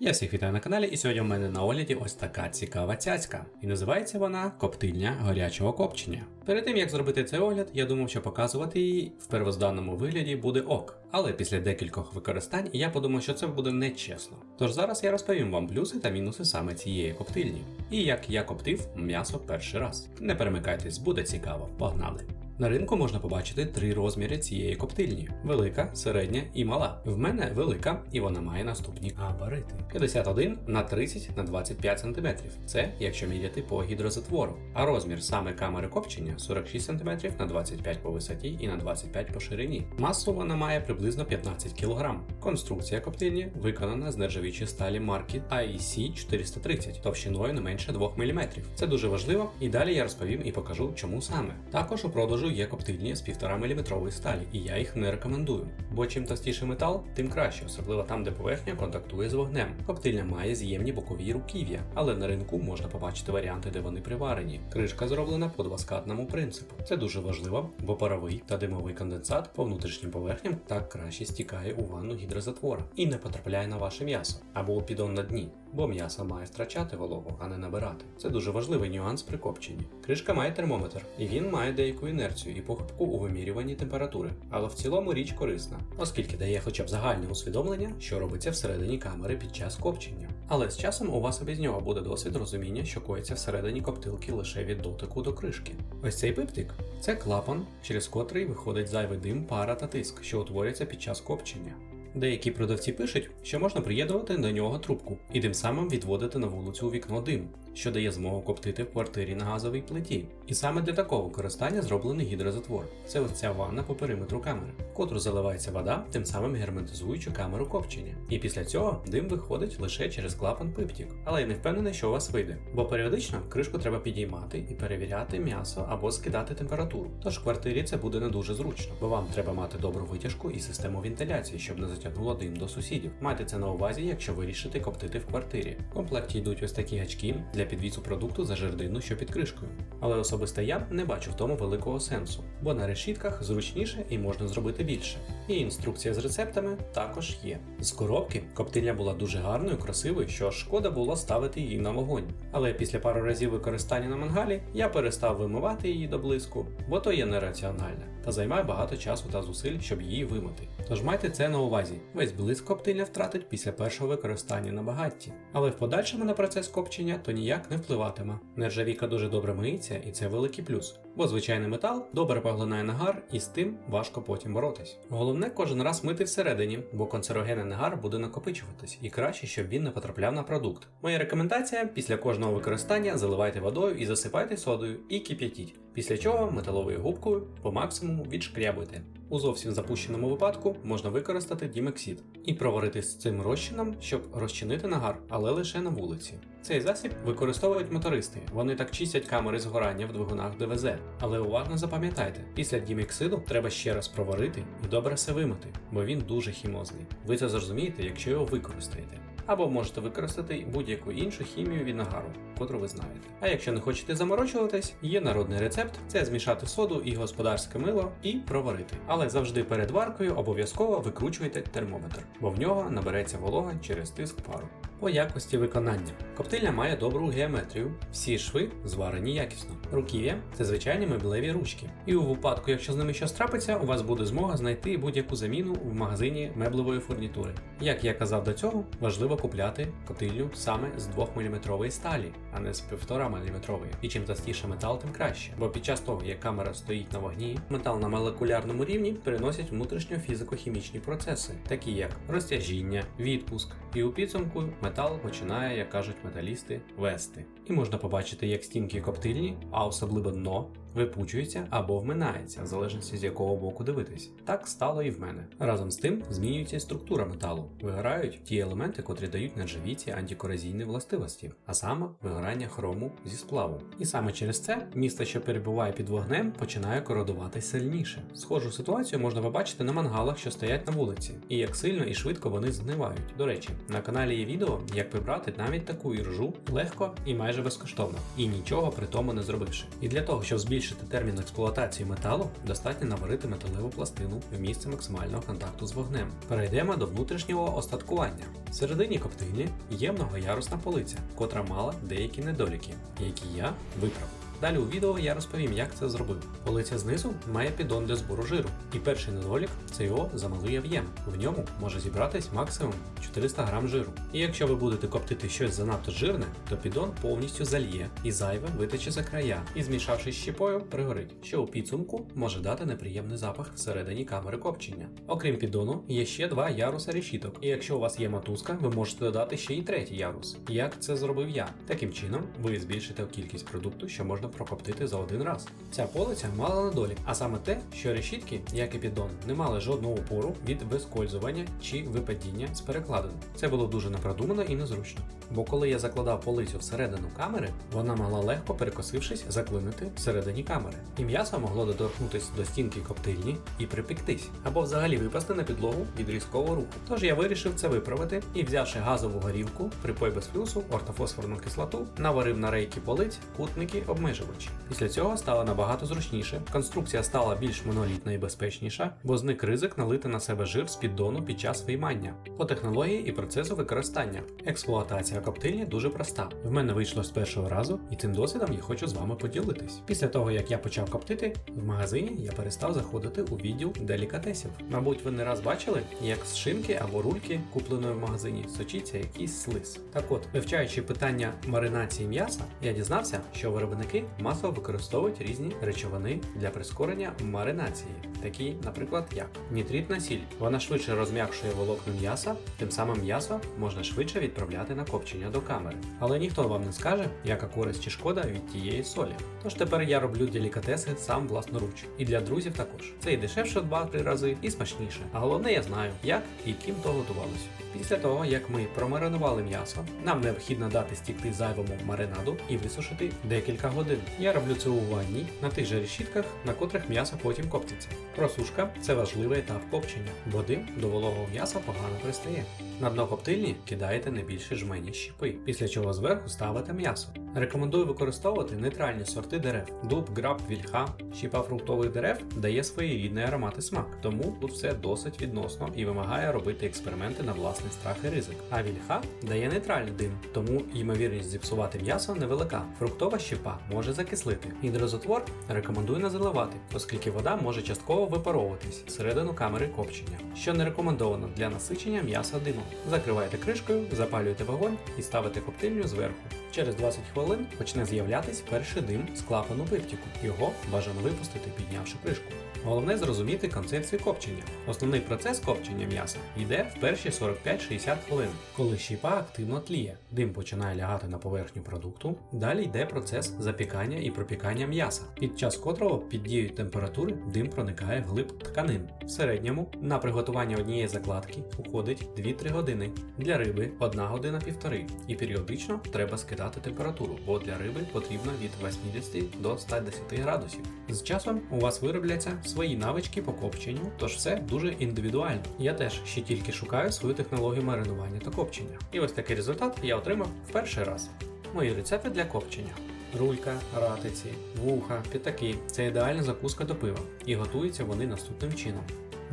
Я всіх вітаю на каналі, і сьогодні в мене на огляді ось така цікава цяцька. І називається вона коптильня гарячого копчення. Перед тим як зробити цей огляд, я думав, що показувати її в первозданному вигляді буде ок. Але після декількох використань я подумав, що це буде нечесно. Тож зараз я розповім вам плюси та мінуси саме цієї коптильні. І як я коптив м'ясо перший раз. Не перемикайтесь, буде цікаво. Погнали! На ринку можна побачити три розміри цієї коптильні: велика, середня і мала. В мене велика, і вона має наступні габарити: 51 на 30 на 25 см. Це якщо міряти по гідрозатвору. А розмір саме камери копчення 46 см на 25 по висоті і на 25 по ширині. Масу вона має приблизно 15 кг. Конструкція коптильні виконана з нержавічої сталі марки IEC 430 товщиною не менше 2 мм. Це дуже важливо, і далі я розповім і покажу, чому саме. Також у продажу є коптильні з 1,5 мм сталі, і я їх не рекомендую. Бо чим товстіший метал, тим краще, особливо там, де поверхня контактує з вогнем. Коптильня має з'ємні бокові руків'я, але на ринку можна побачити варіанти, де вони приварені. Кришка зроблена по двоскатному принципу. Це дуже важливо, бо паровий та димовий конденсат по внутрішнім поверхням так краще стікає у ванну гідрозатвора і не потрапляє на ваше м'ясо або у піддон на дні. Бо м'ясо має втрачати вологу, а не набирати. Це дуже важливий нюанс при копченні. Кришка має термометр, і він має деяку інерцію і похибку у вимірюванні температури, але в цілому річ корисна, оскільки дає хоча б загальне усвідомлення, що робиться всередині камери під час копчення. Але з часом у вас без нього буде досвід розуміння, що коїться всередині коптилки лише від дотику до кришки. Ось цей пиптик це клапан, через котрий виходить зайвий дим, пара та тиск, що утворюється під час копчення. Деякі продавці пишуть, що можна приєднувати до нього трубку і тим самим відводити на вулицю у вікно дим, що дає змогу коптити в квартирі на газовій плиті. І саме для такого використання зроблений гідрозатвор. Це ось ця ванна по периметру камери, в котру заливається вода, тим самим герметизуючи камеру копчення. І після цього дим виходить лише через клапан пиптік. Але я не впевнений, що у вас вийде, бо періодично кришку треба підіймати і перевіряти м'ясо або скидати температуру. Тож в квартирі це буде не дуже зручно, бо вам треба мати добру витяжку і систему вентиляції, щоб не затягнуло дим до сусідів. Майте це на увазі, якщо вирішите коптити в квартирі. В комплекті йдуть ось такі гачки для підвісу продукту за жердину, що під кришкою. Але особисто я не бачу в тому великого сенсу, бо на решітках зручніше і можна зробити більше. І інструкція з рецептами також є. З коробки коптильня була дуже гарною, красивою, що шкода було ставити її на вогонь. Але після пару разів використання на мангалі я перестав вимивати її до блиску, бо то є нераціональне та займає багато часу та зусиль, щоб її вимити. Тож майте це на увазі. Весь блиск коптильня втратить після першого використання на багатті. Але в подальшому на процес копчення то ніяк не впливатиме. Нержавіка дуже добре миється, і це великий плюс. Бо звичайний метал добре поглинає нагар і з тим важко потім боротись. Головне кожен раз мити всередині, бо канцерогенний нагар буде накопичуватись, і краще, щоб він не потрапляв на продукт. Моя рекомендація: після кожного використання заливайте водою і засипайте содою і кип'ятіть. Після чого металовою губкою по максимуму відшкрябуйте. У зовсім запущеному випадку можна використати дімексід і проварити з цим розчином, щоб розчинити нагар, але лише на вулиці. Цей засіб використовують мотористи. Вони так чистять камери згорання в двигунах ДВЗ. Але уважно запам'ятайте, після дімексиду треба ще раз проварити і добре все вимити, бо він дуже хімозний. Ви це зрозумієте, якщо його використаєте. Або можете використати будь-яку іншу хімію від нагару, котру ви знаєте. А якщо не хочете заморочуватись, є народний рецепт: це змішати соду і господарське мило і проварити. Але завжди перед варкою обов'язково викручуйте термометр, бо в нього набереться волога через тиск пару. По якості виконання. Коптильня має добру геометрію, всі шви зварені якісно. Руків'я це звичайні меблеві ручки. І у випадку, якщо з ними щось трапиться, у вас буде змога знайти будь-яку заміну в магазині меблевої фурнітури. Як я казав до цього, важливо купляти котильню саме з 2-мм сталі, а не з 1,5 мм. І чим товстіше метал, тим краще. Бо під час того, як камера стоїть на вогні, метал на молекулярному рівні переносять внутрішньо фізико-хімічні процеси, такі як розтяжіння, відпуск, і у підсумку метал починає, як кажуть металісти, вести. І можна побачити, як стінки коптильні, а особливо дно, випучується або вминається, в залежності з якого боку дивитись. Так стало і в мене. Разом з тим змінюється і структура металу. Вигорають ті елементи, котрі дають нержавійці антикорозійні властивості, а саме вигорання хрому зі сплаву. І саме через це місто, що перебуває під вогнем, починає кородувати сильніше. Схожу ситуацію можна побачити на мангалах, що стоять на вулиці, і як сильно і швидко вони згнивають. До речі, на каналі є відео, як прибрати навіть таку іржу легко і майже безкоштовно, і нічого при тому не зробивши. І для того, щоб збільшити збільшити термін експлуатації металу, достатньо наварити металеву пластину в місце максимального контакту з вогнем. Перейдемо до внутрішнього остаткування. В середині коптильні є многоярусна полиця, котра мала деякі недоліки, які я виправив. Далі у відео я розповім, як це зробив. Полиця знизу має піддон для збору жиру, і перший недолік це його замалий об'єм. В ньому може зібратись максимум 400 грам жиру. І якщо ви будете коптити щось занадто жирне, то піддон повністю зальє і зайве витече за края, і змішавшись з щепою, пригорить, що у підсумку може дати неприємний запах всередині камери копчення. Окрім піддону, є ще два яруса решіток, і якщо у вас є мотузка, ви можете додати ще й третій ярус. Як це зробив я? Таким чином, ви збільшите кількість продукту, що можна прокоптити за один раз. Ця полиця мала недолік, а саме те, що решітки, як і піддон, не мали жодного опору від вискользування чи випадіння з перекладин. Це було дуже непродумано і незручно. Бо коли я закладав полицю всередину камери, вона могла легко перекосившись заклинити всередині камери. І м'ясо могло доторкнутися до стінки коптильні і припектись, або взагалі випасти на підлогу від різкого руху. Тож я вирішив це виправити і, взявши газову горілку, припой без плюсу, ортофосфорну кислоту, наварив на рейки полиць, кутники, обмежувачі. Після цього стало набагато зручніше. Конструкція стала більш монолітна і безпечніша, бо зник ризик налити на себе жир з піддону під час виймання. По технології і процесу використання. Експлуатація коптильні дуже проста. В мене вийшло з першого разу, і цим досвідом я хочу з вами поділитись. Після того, як я почав коптити, в магазині я перестав заходити у відділ делікатесів. Мабуть, ви не раз бачили, як з шинки або рульки, купленої в магазині, сочиться якийсь слиз. Так от, вивчаючи питання маринації м'яса, я дізнався, що виробники масово використовують різні речовини для прискорення маринації, такі, наприклад, як нітритна сіль. Вона швидше розм'якшує волокна м'яса, тим самим м'ясо можна швидше відправляти на копчення до камери. Але ніхто вам не скаже, яка користь чи шкода від тієї солі. Тож тепер я роблю делікатеси сам власноруч. І для друзів також. Це і дешевше в 2-3 рази, і смачніше. А головне, я знаю, як і ким то готувалося. Після того, як ми промаринували м'ясо, нам необхідно дати стікти зайвому маринаду і висушити декілька годин. Я роблю це у ванні на тих же решітках, на котрих м'ясо потім коптиться. Просушка це важливий етап копчення, бо дим до вологого м'яса погано пристає. На дно коптильні кидаєте не більше жмені щіпи, після чого зверху ставите м'ясо. Рекомендую використовувати нейтральні сорти дерев. Дуб, граб, вільха, щіпа фруктових дерев дає своєрідний аромат і смак, тому тут все досить відносно і вимагає робити експерименти на власний страх і ризик. А вільха дає нейтральний дим, тому ймовірність зіпсувати м'ясо невелика. Фруктова щіпа може закислити. Гідрозотвор рекомендую не заливати, оскільки вода може частково випаровуватись всередину камери копчення, що не рекомендовано для насичення м'яса димом. Закривайте кришкою, запалюєте вогонь і ставите коптильню зверху. Через 20 хвилин почне з'являтись перший дим з клапану виптіку. Його бажано випустити, піднявши кришку. Головне зрозуміти концепцію копчення. Основний процес копчення м'яса йде в перші 45-60 хвилин, коли щіпа активно тліє. Дим починає лягати на поверхню продукту. Далі йде процес запікання і пропікання м'яса, під час котрого під дією температури дим проникає в глиб тканин. В середньому на приготування однієї закладки уходить 2-3 години. Для риби 1 година півтори. І періодично треба скидати температуру, бо для риби потрібно від 80 до 110 градусів. З часом у вас виробляться свої навички по копченню, тож все дуже індивідуально. Я теж ще тільки шукаю свою технологію маринування та копчення. І ось такий результат я отримав в перший раз. Мої рецепти для копчення. Рулька, ратиці, вуха, п'ятаки це ідеальна закуска до пива, і готуються вони наступним чином.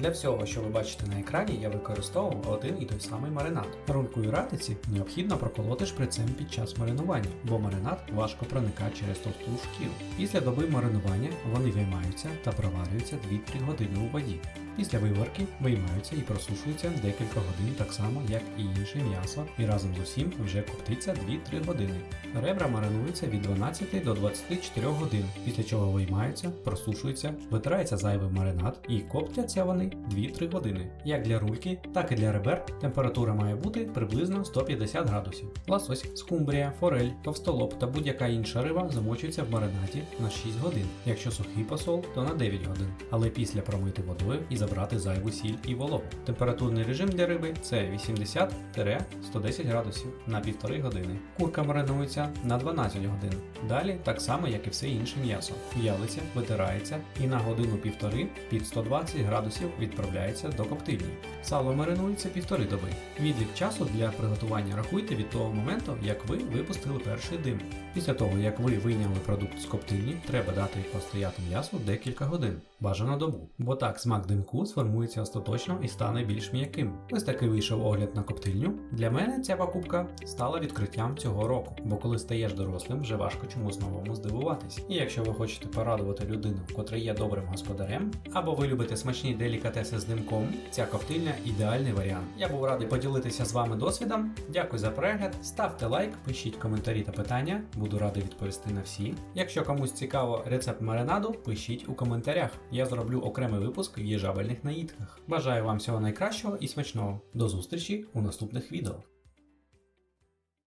Для всього, що ви бачите на екрані, я використовував один і той самий маринад. Рульку і ратиці необхідно проколоти шприцем під час маринування, бо маринад важко проникає через товсту шкіру. Після доби маринування вони виймаються та проварюються 2-3 години у воді. Після виварки виймаються і просушуються декілька годин так само, як і інше м'ясо, і разом з усім вже коптиться 2-3 години. Ребра маринуються від 12 до 24 годин, після чого виймаються, просушуються, витирається зайвий маринад і коптяться вони 2-3 години. Як для рульки, так і для ребер температура має бути приблизно 150 градусів. Лосось, скумбрія, форель, товстолоб та будь-яка інша риба замочуються в маринаді на 6 годин. Якщо сухий посол, то на 9 годин. Але після промити водою і забрати зайву сіль і вологу. Температурний режим для риби це 80-110 градусів на півтори години. Курка маринується на 12 годин. Далі так само, як і все інше м'ясо. В'ялиться, витирається і на годину-півтори під 120 градусів відправляється до коптильні. Сало маринується півтори доби. Відлік часу для приготування рахуйте від того моменту, як ви випустили перший дим. Після того, як ви вийняли продукт з коптильні, треба дати постояти м'ясу декілька годин, бажано добу. Бо так смак димку сформується остаточно і стане більш м'яким. Ось такий вийшов огляд на коптильню. Для мене ця покупка стала відкриттям цього року, бо коли стаєш дорослим, вже важко чомусь новому здивуватись. І якщо ви хочете порадувати людину, котра є добрим господарем, або ви любите смачні делікатеси з димком, ця коптильня ідеальний варіант. Я був радий поділитися з вами досвідом. Дякую за перегляд. Ставте лайк, пишіть коментарі та питання. Буду радий відповісти на всі. Якщо комусь цікаво рецепт маринаду, пишіть у коментарях. Я зроблю окремий випуск їжабельних наїдках. Бажаю вам всього найкращого і смачного. До зустрічі у наступних відео.